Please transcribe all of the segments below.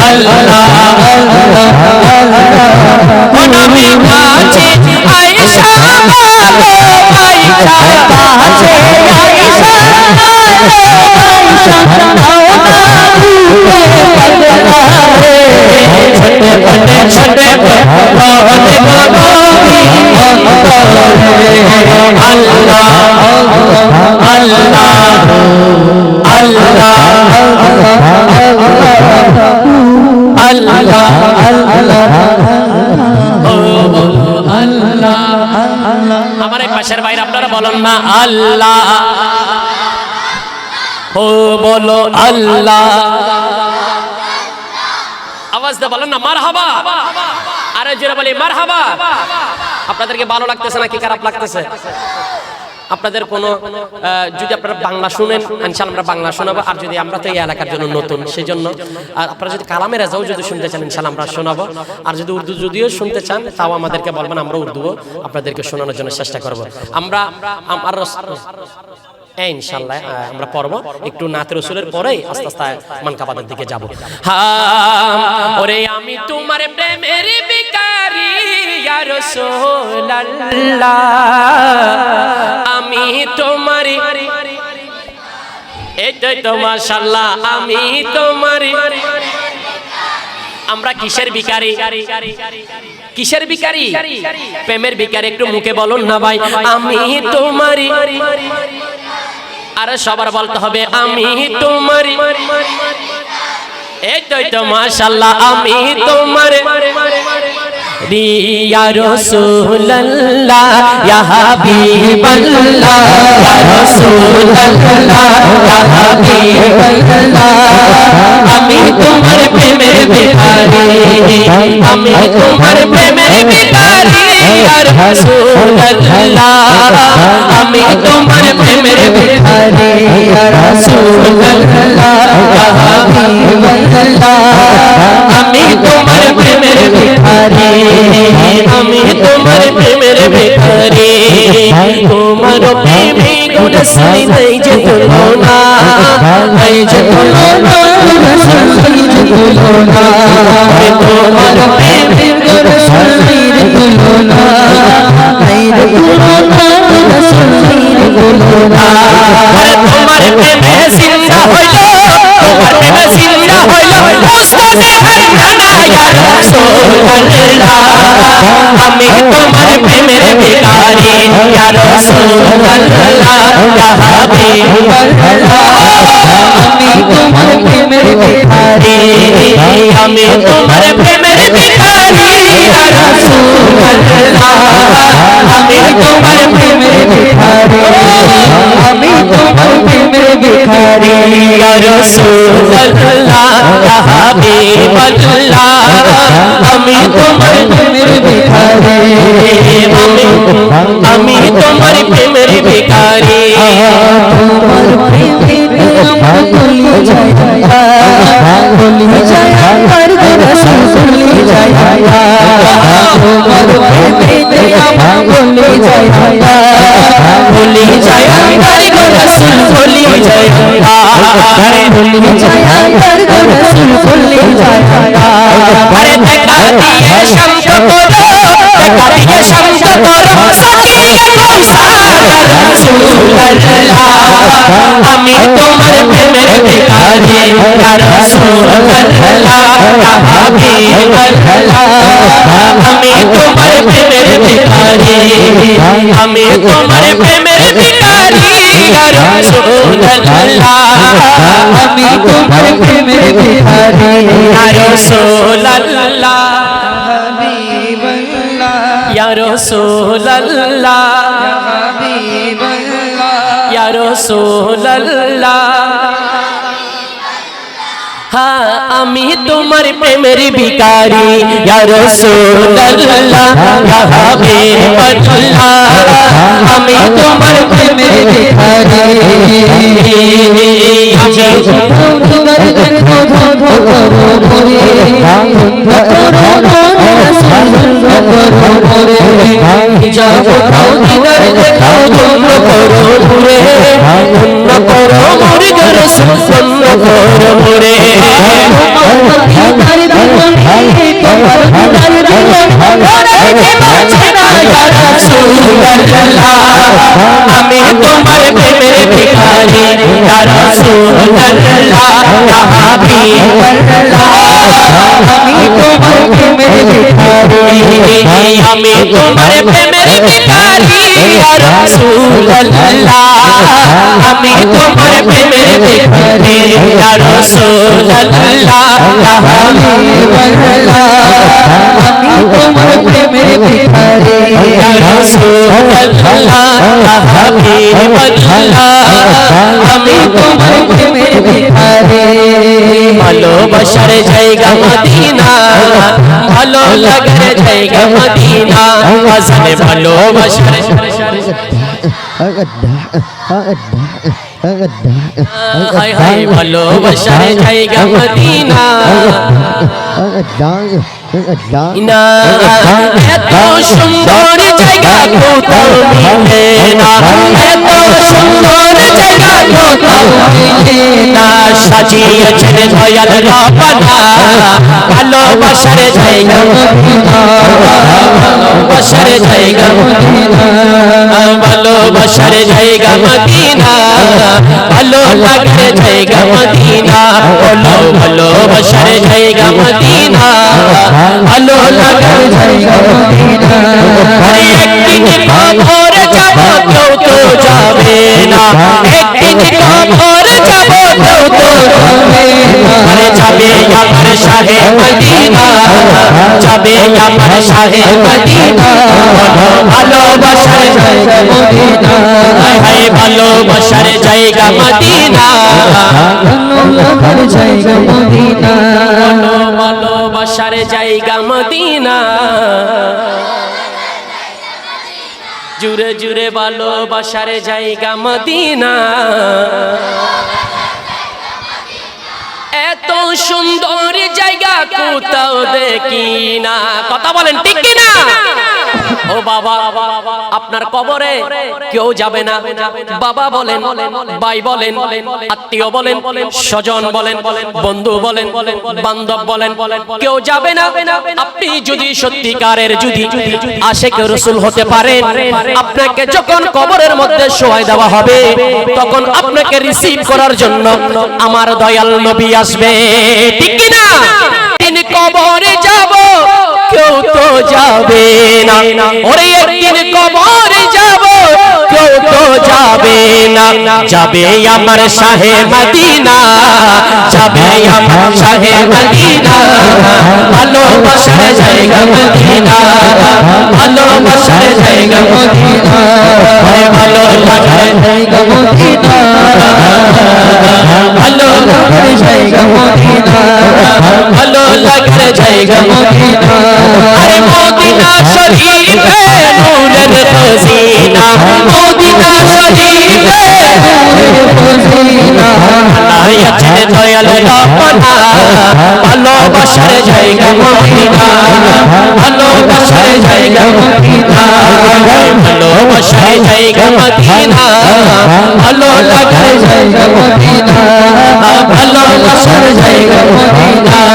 আল্লাহ ও নবী কাছে আয়েশা বলো আয়েশা কাছে আয়েশা ছোটে ছোটে আমার এই পাশের বাইরে আপনারা বলেন না, আল্লাহ। ও বলো আল্লাহ। আওয়াজ দিয়ে বলেন না মার হাবা আরে জোরে বলি মার হাবা আপনাদেরকে ভালো লাগতেছে নাকি খারাপ লাগতেছে? আপনাদের কোনো যদি আপনারা বাংলা শুনেন ইনশাল আমরা বাংলা শোনাবো। আর যদি আমরা তো এই এলাকার জন্য নতুন সেই জন্য আর আপনারা যদি কালামের রাজাও যদি শুনতে চান ইনশাল আমরা শোনাবো। আর যদি উর্দু যদিও শুনতে চান, তাও আমাদেরকে বলবেন, আমরা উর্দুও আপনাদেরকে শোনানোর জন্য চেষ্টা করব। আমরা, আমার হ্যাঁ ইনশাল্লাহ আমরা পড়ব। একটু নাত রসুলের পরেই আস্তে আস্তে মানকাবাদের দিকে যাব। ওরে আমি তোমার প্রেমের বিকারি আমি তোমার এইটাই তো মাশাআল্লাহ আমি তোমার আমরা কিসের বিকারি কিসের বিকারি প্রেমের বিকারি একটু মুখে বলুন না ভাই। আমি তোমারই আরে সবার বলতে হবে, আমি তোমার এই তো তো মাশাল্লাহ আমি তোমার রিয়া রাসূলুল্লাহ, ইয়া হাবিবাল্লাহ, ইয়া ইয়া হাবিবাল্লাহ, আমি তোমার প্রেমের বিহারি আমি তোমার প্রেমের বিহারি আমি তোমার প্রেমের বিহারি ইয়া রাসূলুল্লাহ ইয়া হাবিবাল্লাহ আমি তোমার প্রেমের ভিখারি আমি তোমার প্রেমের ভিখারি তোমার প্রেমে গুণ সাই নাই যে তুলনা নাই যে তুলনা সাই যে তুলনা তোমার প্রেমে গুণ সাই যে তুলনা নাই যে তুলনা সাই যে তুলনা তোমার প্রেমে জিন্দা হইল তোমার প্রেমে জিন্দা হইল মুস্তাফি হান্নানা ইয়া রাসূলুল্লাহ আমি তোমার প্রেমের ভিখারি ইয়া রাসূলুল্লাহ ইয়া হাবিবাল্লাহ আমি তোমার প্রেমের ভিখারি আমি তোমার প্রেমের ভিখারি ইয়া রাসূলুল্লাহ আমি তোমার প্রেমের ভিখারি আমি তোমার প্রেমের ভিখারি ইয়া রাসূলুল্লাহ ইয়া হাবিবাল্লাহ আমি তোমার প্রেমের ভিখারি আমি আমি তোমার প্রেমের ভিখারি তোমার প্রেমে আমার গলি যায় গলি যায় আমার রাসূল গলি যায় তোমার প্রেমে আমার গলি যায় ভুলি যায় আমার রাসূল ভুলি যায় গলি যায় আমার রাসূল গলি যায় আরে দেখা দিয়ে শান্ত করো দেখা দিয়ে শান্ত করো সাকিয়ে কৌসার রাসূলুল্লাহ আমি তোমার প্রেমের ভিখারি ইয়া রাসূলুল্লাহ ইয়া হাবিবাল্লাহ আমি তোমার প্রেমের ভিখারি আমি তোমার প্রেমের ভিখারি ইয়া রাসূলুল্লাহ আমি তোমার প্রেমের ভিখারি ইয়া রাসূলুল্লাহ হাবিবাল্লাহ হাবিবাল্লাহ ইয়া রাসূলুল্লাহ হ্যাঁ আমি তোমার প্রেমের হাবিবাল্লাহ আমি তোমার প্রেমের ভিখারি। যাব রাসূলুল্লাহ আমি তোমার প্রেমের ভিখারি ইয়া রাসূলুল্লাহ ইয়া হাবিবাল্লাহ আমি তোমার প্রেমের ভিখারি আমি তোমার প্রেমের ভিখারি ইয়া রাসূলুল্লাহ আমি তোমার প্রেমের ভিখারি ইয়া রাসূলুল্লাহ ইয়া হাবিবাল্লাহ আমি তোমার প্রেমের ভিখারি ইয়া রাসূলুল্লাহ ইয়া হাবিবাল্লাহ আমি তোমার প্রেমের ভিখারি ভালোবাসার জায়গা মদিনা ভালো লাগে জায়গা মদিনা আসলে ভালোবাসার হায় হায় ভালোবাসার জায়গা মদিনা না এত সুন্দর জায়গা কোথাও মিলে না, এত সুন্দর জায়গা কোথাও মিলে না। সাজিয়েছেন দয়াল রাপানা ভালোবাসার জায়গা ভালোবাসার জায়গা ভালোবাসার জায়গা মদিনা ভালো লাগে জায়গা মদিনা ভালোবাসার জায়গা মদিনা ভালো লাগে জায়গা মদিনা একদিন কবর যাব যাবে না একদিন কবর যাব কেউ তো যাবে না যাবে আমার শাহে মদিনা যাবে আমার শাহে মদিনা ভালোবাসার জায়গা মদিনা হায় ভালোবাসার জায়গা মদিনা ভালোবাসার জায়গা মদিনা ভালোবাসার জায়গা মদিনা। জুড়ে জুড়ে ভালোবাসার জায়গা মদিনা। এত সুন্দর জায়গা কোথাও দেখি না। কথা বলেন ঠিক কি না ও বাবা, আপনার কবরে কেউ যাবে না। বাবা বলেন, ভাই বলেন, আত্মীয় বলেন, স্বজন বলেন, বন্ধু বলেন, বান্ধব বলেন, কেউ যাবে না। আপনি যদি সত্যিকারের যদি আশেক রসুল হতে পারেন, আপনাকে যখন কবরের মধ্যে শোয়াই দেওয়া হবে, তখন আপনাকে রিসিভ করার জন্য আমার দয়াল নবী আসবে। ঠিক কি না তিনি কবরে যাব কেউ তো যাবে না। ওরে একদিন কবরে যাব, কেউ তো যাবে না। যাবে আমার শাহে মদিনা, যাবে আমার শাহে মদিনা। জায়গা মদিনা জায়গা মদিনা। জায়গা মদিনা জায়গা মদিনা। ভালো লাগে জায়গা মদিনা। আরে মদিনা শরীফে নূরের খজিনা। মদিনা শরীফে আয়াতে দয়াল মদিনা। জায়গা মদিনা। ভালোবাসার জায়গা মদিনা।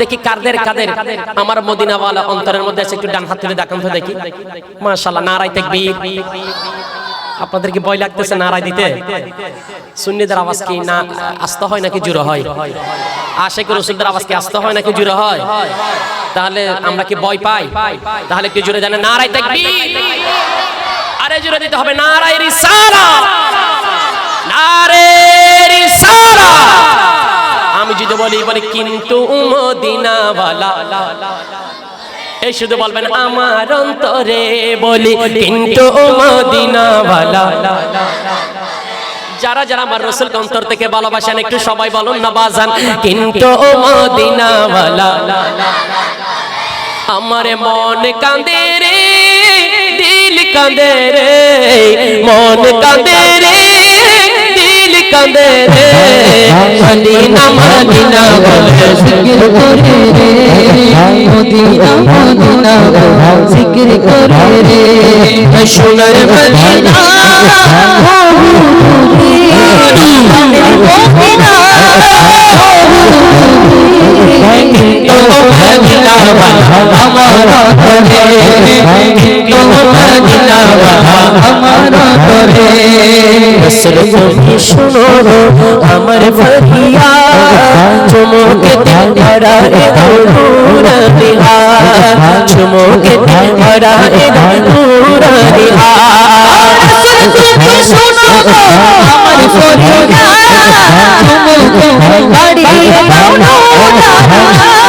দেখি কাদের কাদের। আমার মদিনাওয়ালা অন্তরের মধ্যে একটু ডান হাত তুলে দেখান তো দেখি। মাশাআল্লাহ নারাই কি লাগতেছে দিতে? সুন্নিদের আওয়াজ কি না আসতে হয় নাকি জুড়ে হয়? রসুলদের আওয়াজ কি আসতে হয় নাকি জুড়ে হয়? তাহলে আমরা কি ভয় পাই? তাহলে কি জুড়ে জানে নারাই তাকবীর। আরে জুড়ে দিতে হবে নারাই রিসালা নারে রিসালা যদি বলি বলি, কিন্তু মদিনাওয়ালা। এই শুধু বলবেন, আমার অন্তরে বলি, কিন্তু মদিনাওয়ালা। যারা যারা আমার রসুলকে অন্তর থেকে ভালোবাসেন, একটু সবাই বলুন না বাজান কিন্তু মদিনাওয়ালা। আমার মন কাঁদে রে, দিল কাঁদে রে, মন কাঁদে রে। কাঁদে রে। মদিনা মদিনা বলে। জিকির করে রে। মদিনা মদিনা জিকির করে রে। সোনার মদিনা। মদিনা আমার ফরিয়া চুমকে ধরা এ নূর দিহা চুমকে ধরা এ নূর দিহা শুনো আমার ফরিয়া তুমুকে বাড়িয়ে দাও না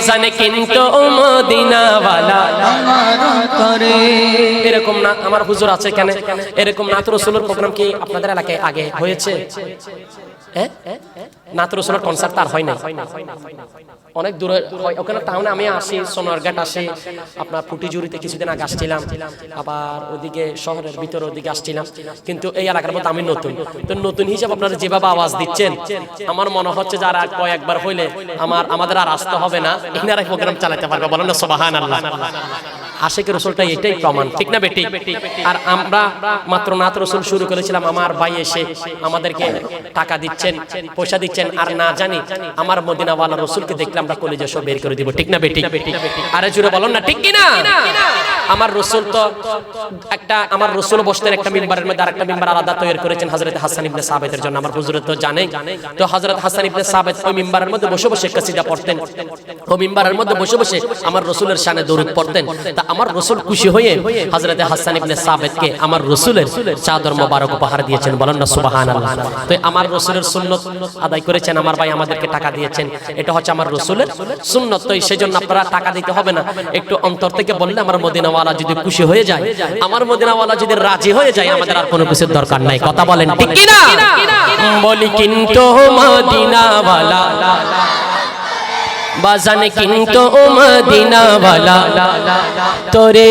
বাজানে কিন্তু মদিনাওয়ালা। করে এরকম না, আমার হুজুর আছে কেন এরকম নাত রসুলের প্রোগ্রাম কি আপনাদের এলাকায় আগে হয়েছে? হ্যাঁ? নাত রসুলের কনসার্ট তার হয় না অনেক দূরে হয়। ওখানে টাউনে আমি আসি সোনারঘাট আসি। আপনার ফুটিজুরিতে কিছুদিন আগে আসছিলাম। আবার ওদিকে শহরের ভিতরে ওদিকে আসছিলাম। কিন্তু এই এলাকার মধ্যে আমি নতুন। তো নতুন হিসাবে আপনারা যেভাবে আওয়াজ দিচ্ছেন, আমার মনে হচ্ছে যারা কয়েকবার হইলে আমার, আমাদের আর আসতে হবে না। এনারা প্রোগ্রাম চালাতে পারবে। বলেন সোবাহান আল্লাহ আশেকের রসুলটা এটাই প্রমাণ ঠিক না বেটি? আর আমরা মাত্র নাত রসুল শুরু করেছিলাম আমার ভাই এসে আমাদেরকে টাকা দিচ্ছেন পয়সা দিচ্ছেন আর না জানি আমার মদিনাওয়ালা রসুলকে দেখলে আমরা কলেজে সব বের করে দিব ঠিক না বেটি? আরে জুড়ে বলুন না ঠিক কি না? আমার রসুল তো একটা আমার রসুল বসতেন একটা মিম্বারের মধ্যে আরেকটা মিম্বার আলাদা তৈরি করেছেন হজরত হাসান ইবনে সাবেতের জন্য আমার হুজুরে তো জানে তো হজরত হাসান ইবনে সাবেত ওই মিম্বারের মধ্যে বসে বসে কাসিদা পড়তেন। ও মিম্বারের মধ্যে বসে বসে আমার রসুলের শানে দরুদ পড়তেন। তা আমার রসুল খুশি হয়ে হজরত হাসান ইবনে সাবেতকে আমার রসুলের চাদর মোবারক উপহার দিয়েছেন। বলেন না সুবহানাল্লাহ। তো আমার রসুলের সুন্নত আদায় করেছেন আমার ভাই আমাদেরকে টাকা দিয়েছেন। এটা হচ্ছে আমার রসুলের সুন্নত তো সেজন্য আপনারা টাকা দিতে হবে না। একটু অন্তর থেকে বললে আমার মদিনাওয়ালা যদি খুশি হয়ে যায় আমার মদিনাওয়ালা যদি রাজি হয়ে যায় আমাদের আর কোনো কিছুর দরকার নাই। কথা বলেন ঠিক কি না বলি কিন্তু মদিনাওয়ালা বাজানে কিন্তু মদিনাওয়ালা। তোরে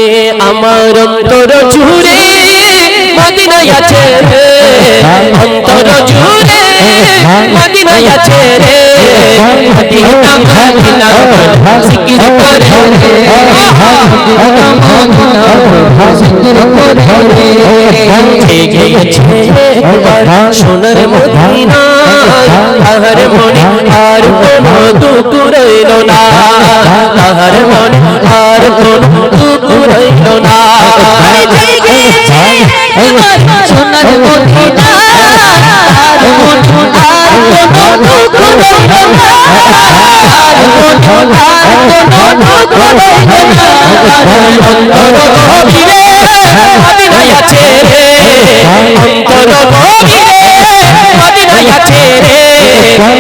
আমার অন্তর জুড়ে মদিনায় আছে রে। অন্তর জুড়ে মদিনায় আছে রে। মদিনা মদিনা জিকির করে সোনার মদিনা তাহার মনে আর কোনো দুঃখ রইল আর কোনো না মদিনা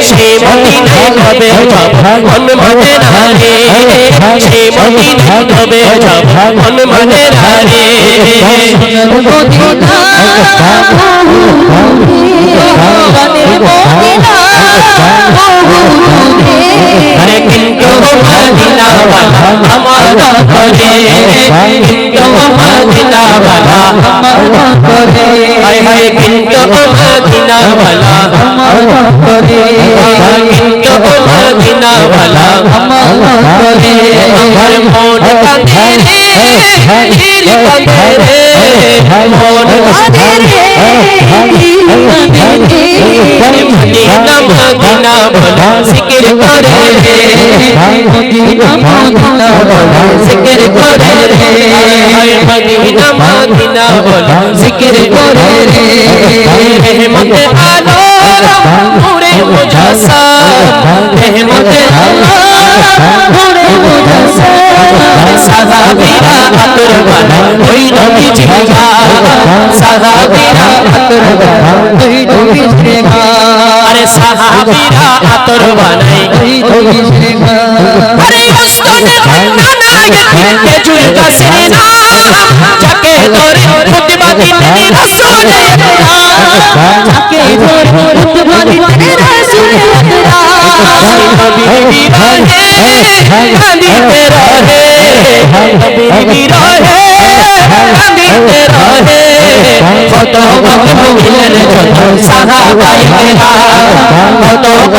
সে মদিনায় যাব মন মানে না রে সে মদিনায় কবে মন কিন্তু মদিনা বালা আমার ঘরে কিন্তু মদিনা বালা হায় হায় কিন্তু মদিনা বালা কিন্তু মদিনা বালা আমার মন কাঁদে রে দিল কাঁদে রে মন কাঁদে রে মদিনা মদিনা বলা জিকির করে রে জিকির করে রে হায় মদিনা মদিনা বলা জিকির করে রে রহমত আলো নূরে মুজাসা রহমত আলো নূরে মুজাসা সাহাবীরা আতর বানা ওই নবী জিয়া সাহাবীরা আতর বানা ওই সাহাবীরা আতর আরে ওস্তনে নানা গেছে খেজুর গাছের নাম যাকে ধরে প্রতিবাদী তিনি রাসূলের যাকে ধরে উদ্ভাবী রাসূলের নবী রহে কাঁদিতে রহে নবী রহে কাঁদিতে রহে কত কত মিলেন যত সাহাবায়ে কত কত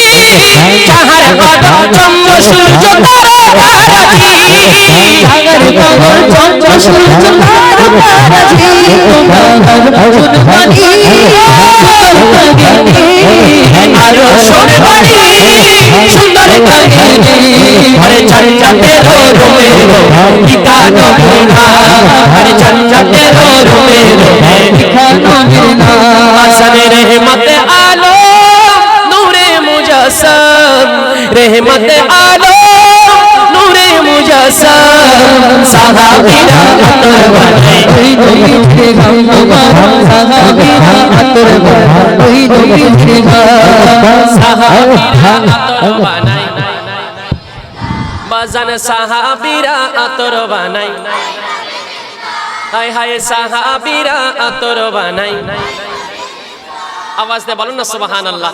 জানো মানো দেব আমার নবীজি যাহার কদম সূর্য তারা আরও সোনে সুন্দর কাহিনী। আরে চঞ্চতে রোমে পিতা নবীনা আরে চঞ্চতে রোমে আসনে রহমত আলো নূরে মুজাসম, রহমত আলো, নূরে মুজাসম। সাহাবীরা আতর বানাই। আতর বানাই। আওয়াজ দিয়ে বলুন না, সুবহানাল্লাহ।